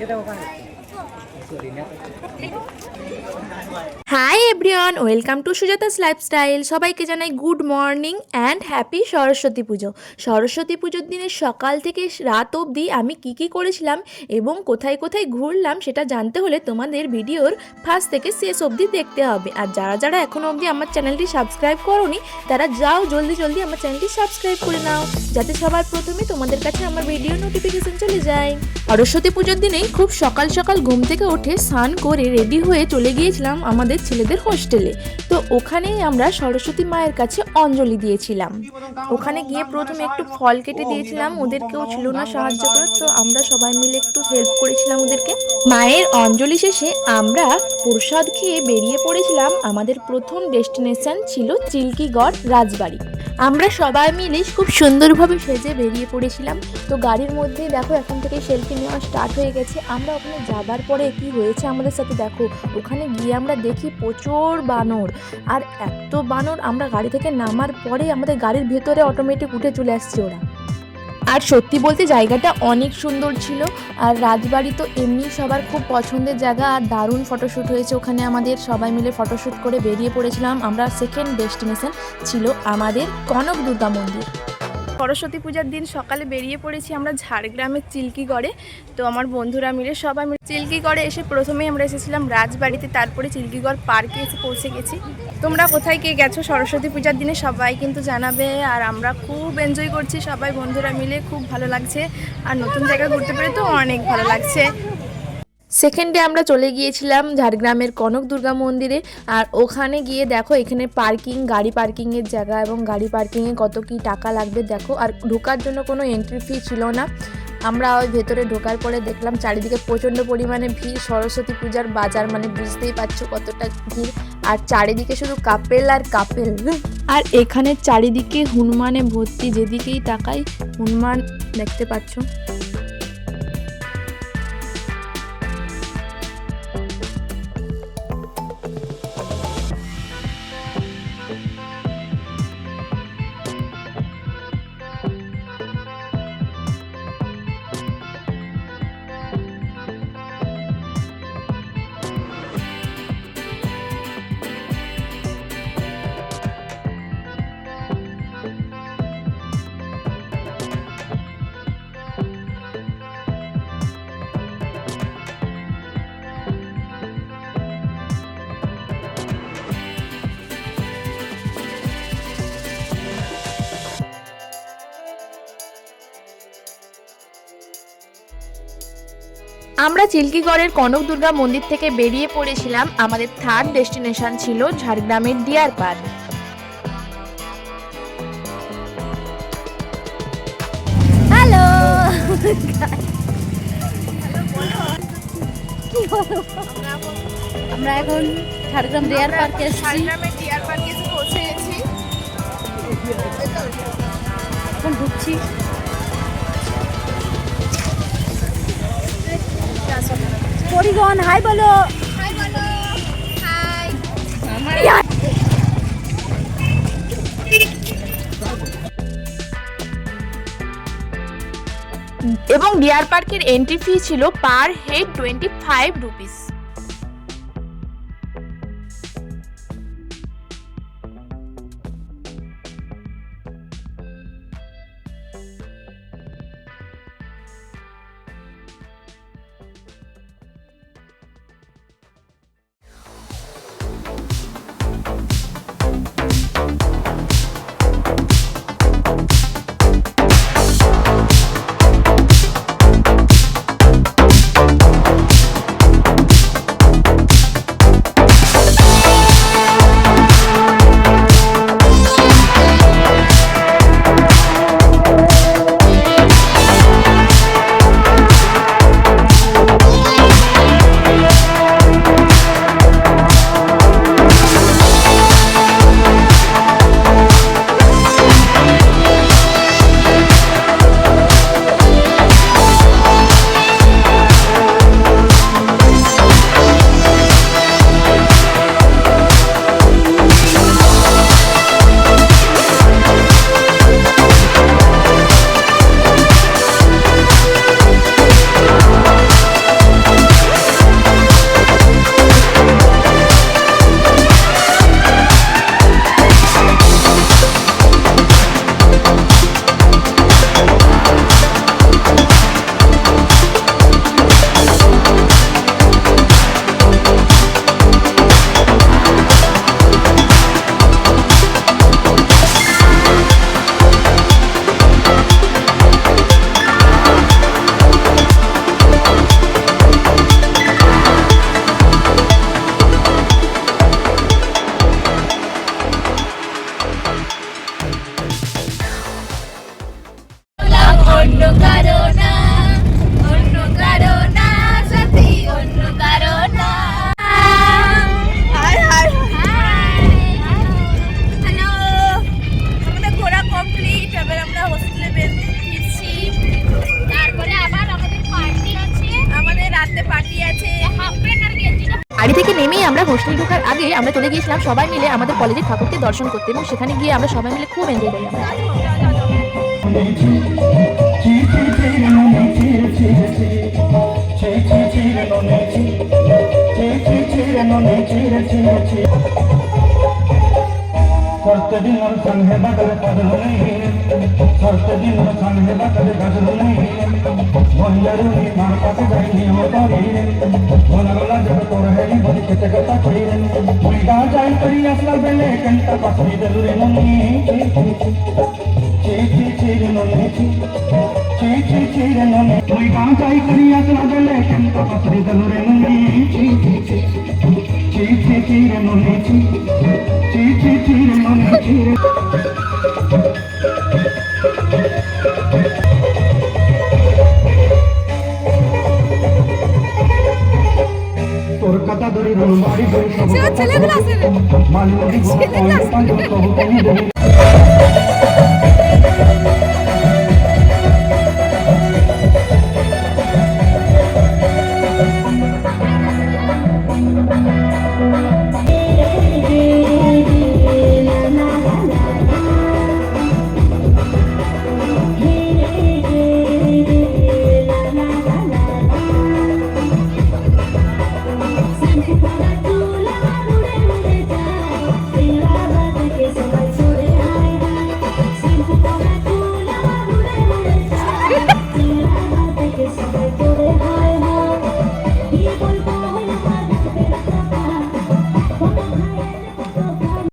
Kita. Hi everyone welcome to Sujata's lifestyle সবাইকে জানাই good morning and happy Saraswati Puja Saraswati পুজোর দিনে সকাল থেকে রাত অবধি আমি কি কি করেছিলাম এবং কোথায় কোথায় ঘুরলাম সেটা জানতে হলে তোমাদের ভিডিওর ফার্স্ট থেকে শেষ অবধি দেখতে হবে। আর যারা যারা এখনও অবধি আমার চ্যানেলটি সাবস্ক্রাইব করোনি, তারা যাও জলদি জলদি আমার চ্যানেলটি সাবস্ক্রাইব করে নাও, যাতে সবার প্রথমে তোমাদের কাছে আমার ভিডিও নোটিফিকেশন চলে যায়। সরস্বতী পুজোর দিনেই খুব সকাল সকাল ঘুম থেকে উঠে স্নান করে রেডি হয়ে চলে গিয়েছিলাম আমাদের ছেলেদের হোস্টেলে তো ওখানেই আমরা সরস্বতী মায়ের কাছে অঞ্জলি দিয়েছিলাম। ওখানে গিয়ে প্রথমে একটু ফল কেটে দিয়েছিলাম ওদের কেউ ছিল না সাহায্য করে তো আমরা সবাই মিলে একটু হেল্প করেছিলাম ওদেরকে। মায়ের অঞ্জলি শেষে আমরা প্রসাদ খেয়ে বেরিয়ে পড়েছিলাম। আমাদের প্রথম ডেস্টিনেশন ছিল চিল্কিগড় রাজবাড়ি। আমরা সবাই মিলে খুব সুন্দরভাবে সেজে বেরিয়ে পড়েছিলাম। তো গাড়ির মধ্যে দেখো এখন থেকে সেলফি নেওয়া স্টার্ট হয়ে গেছে। আমরা ওখানে যাবার পরে কি হয়েছে আমাদের সাথে দেখো, ওখানে গিয়ে আমরা দেখি প্রচুর বানর। আর এত বানর, আমরা গাড়ি থেকে নামার পরে আমাদের গাড়ির ভেতরে অটোমেটিক উঠে চলে আসছে ওরা। আর সত্যি বলতে জায়গাটা অনেক সুন্দর ছিল, আর রাজবাড়ি তো এমনি সবার খুব পছন্দের জায়গা, আর দারুণ ফটোশ্যুট হয়েছে ওখানে আমাদের। সবাই মিলে ফটোশ্যুট করে বেরিয়ে পড়েছিলাম। আমরা সেকেন্ড ডেস্টিনেশন ছিল আমাদের কনক দুর্গা মন্দির। সরস্বতী পূজার দিন সকালে বেরিয়ে পড়েছি আমরা ঝাড়গ্রামের চিল্কিগড়ে। তো আমার বন্ধুরা মিলে সবাই মিলে চিল্কিগড়ে এসে প্রথমেই আমরা এসেছিলাম রাজবাড়িতে, তারপরে চিল্কিগড় পার্কে এসে পৌঁছে গেছি। তোমরা কোথায় কে গেছো? সরস্বতী পূজার দিনে সবাই কিন্তু জানাবে আর আমরা খুব এনজয় করছি সবাই বন্ধুরা মিলে, খুব ভালো লাগছে। আর নতুন জায়গা ঘুরতে পেরে তো অনেক ভালো লাগছে। সেকেন্ডে আমরা চলে গিয়েছিলাম ঝাড়গ্রামের কনক দুর্গা মন্দিরে। আর ওখানে গিয়ে দেখো, এখানে পার্কিং গাড়ি পার্কিংয়ের জায়গা এবং গাড়ি পার্কিংয়ে কত কি টাকা লাগবে দেখো। আর ঢোকার জন্য কোনো এন্ট্রি ফি ছিল না। আমরা ওই ভেতরে ঢোকার পরে দেখলাম চারিদিকে প্রচণ্ড পরিমাণে ভিড়। সরস্বতী পূজার বাজার মানে বুঝতেই পারছ কতটা ভিড়। আর চারিদিকে শুধু কাপেল আর কাপেল। আর এখানে চারিদিকে হনুমানে ভর্তি, যেদিকেই তাকাই হনুমান দেখতে পাচ্ছ। আমরা চিল্কিগড়ের কনক দুর্গা মন্দির থেকে বেরিয়ে পড়েছিলাম। আমাদের থার্ড ডেস্টিনেশন ছিল ঝাড়গ্রামের ডিয়ার পার্ক হ্যালো আমরা এখন ঝাড়গ্রাম ডিয়ার পার্কে এসেছি। ঝাড়গ্রামের ডিয়ার পার্কে এসে পৌঁছে গেছি। এখন ঢুকছি। পরিবহন হাই বলো। এবং ডিয়ার পার্কের এন্ট্রি ফি ছিল per head twenty five rupees আমরা হোস্টেল ঢোকার আগে আমরা চলে গিয়েছিলাম সবাই মিলে আমাদের কলেজের ঠাকুরকে দর্শন করতে এবং সেখানে গিয়ে আমরা সবাই মিলে খুব এনজয় করলাম। গাজল মহিলারুনি মার পাশে যাইনি হতারি গলা গলা জব তোর হেলি বলি কেতে কথা কইরেন মুই গা যাই করি আসলা বেলে কেনটা পাসরি দেলুরে ননি চি চি চি রে ননি চি চি চি চি রে ননি মুই গা যাই করি আসলা বেলে Sen teleglaseri. Teleglaseri.